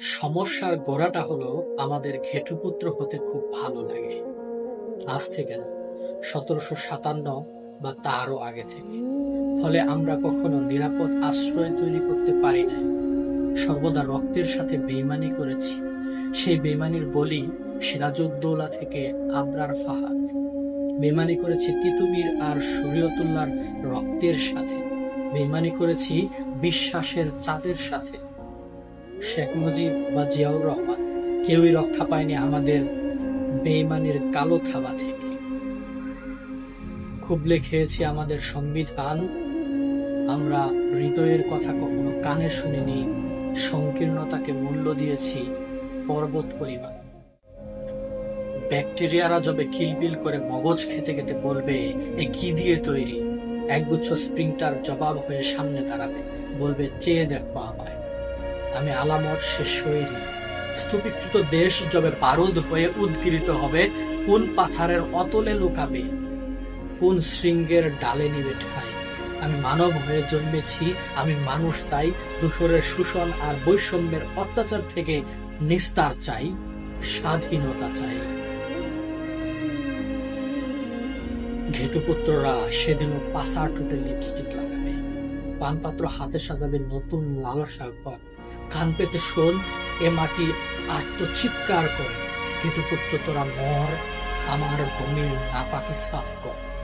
সমস্যার গোড়াটা হলো আমাদের ঘেটুপুত্র হতে খুব ভালো লাগে। আজ থেকে না সতেরোশো সাতান্ন বা তারও আগে থেকে। ফলে আমরা কখনো নিরাপদ আশ্রয় তৈরি করতে পারি না সর্বদা রক্তের সাথে বেইমানি করেছি। সেই বেইমানির বলি সিরাজউদ্দৌলা থেকে আবরার ফাহাদ। বেইমানি করেছি তিতুমির আর শরীয়তুল্লাহর রক্তের সাথে। বেইমানি করেছি বিশ্বাসের চাঁদের সাথে। শেখ মুজিব বা জিয়াউর রহমান কেউই রক্ষা পায়নি আমাদের বেইমানির কালো থাবা থেকে। খুবলে খেয়েছি আমাদের সংবিধান। আমরা হৃদয়ের কথা কখনো কানে শুনিনি, সংকীর্ণতাকে মূল্য দিয়েছি পর্বত পরিমাণ। ব্যাকটেরিয়ারা যবে কিলবিল করে মগজ খেতে খেতে বলবে, এ কি দিয়ে তৈরি? একগুচ্ছ স্প্রিংটার জবাব হয়ে সামনে দাঁড়াবে, বলবে, চেয়ে দেখো আমায়। আমি আলামত শেষ হইনি স্তূপীকৃত দেশ যবে বারুদ হয়ে উদ্গীরিত হবে, কোন পাথারের অতলে লুকাবে? কোন শৃঙ্গের ডালে নিবে ঠাই? আমি মানব হয়ে জন্মেছি, আমি মানুষ তাই দূষরের শোষণ আর বৈষম্যের অত্যাচার থেকে নিস্তার চাই, স্বাধীনতা চাই। ঘেটুপুত্ররা সেদিনও পাশা টুটে লিপস্টিক লাগাবে। পানপাত্র হাতে সাজাবে নতুন লালসা কান পেতে শোন, এ মাটি আত্মচিৎকার করে। পুত্র তোরা মর, আমার ভূমির নাপাকি সাফ কর।